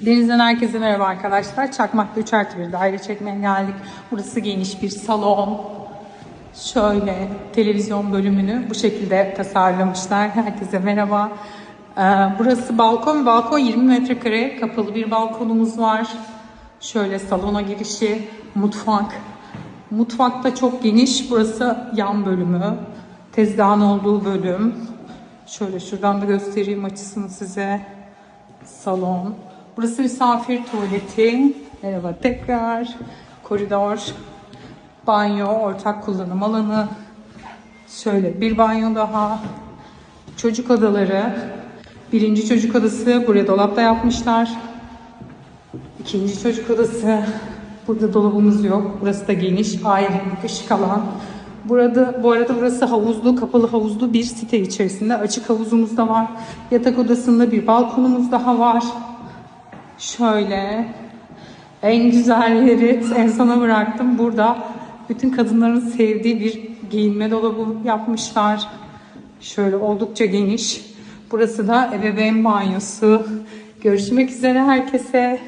Denizden herkese merhaba arkadaşlar. Çakmak'ta 3 artı bir daire çekmeye geldik. Burası geniş bir salon. Şöyle televizyon bölümünü bu şekilde tasarlamışlar. Herkese merhaba. Ee, burası balkon. Balkon 20 metrekare. Kapalı bir balkonumuz var. Şöyle salona girişi, mutfak. Mutfak da çok geniş. Burası yan bölümü. Tezgahın olduğu bölüm. Şöyle şuradan da göstereyim açısını size. Salon. Burası misafir tuvaleti. Merhaba tekrar. Koridor. Banyo, ortak kullanım alanı. Şöyle bir banyo daha. Çocuk odaları. Birinci çocuk odası buraya dolapta yapmışlar. İkinci çocuk odası. Burada dolabımız yok. Burası da geniş. Ailenin ışık alan. Burada, bu arada burası havuzlu, kapalı havuzlu bir site içerisinde. Açık havuzumuz da var. Yatak odasında bir balkonumuz daha var. Şöyle. En güzel yeri en sona bıraktım. Burada bütün kadınların sevdiği bir giyinme dolabı yapmışlar. Şöyle oldukça geniş. Burası da ebeveyn banyosu. Görüşmek üzere herkese.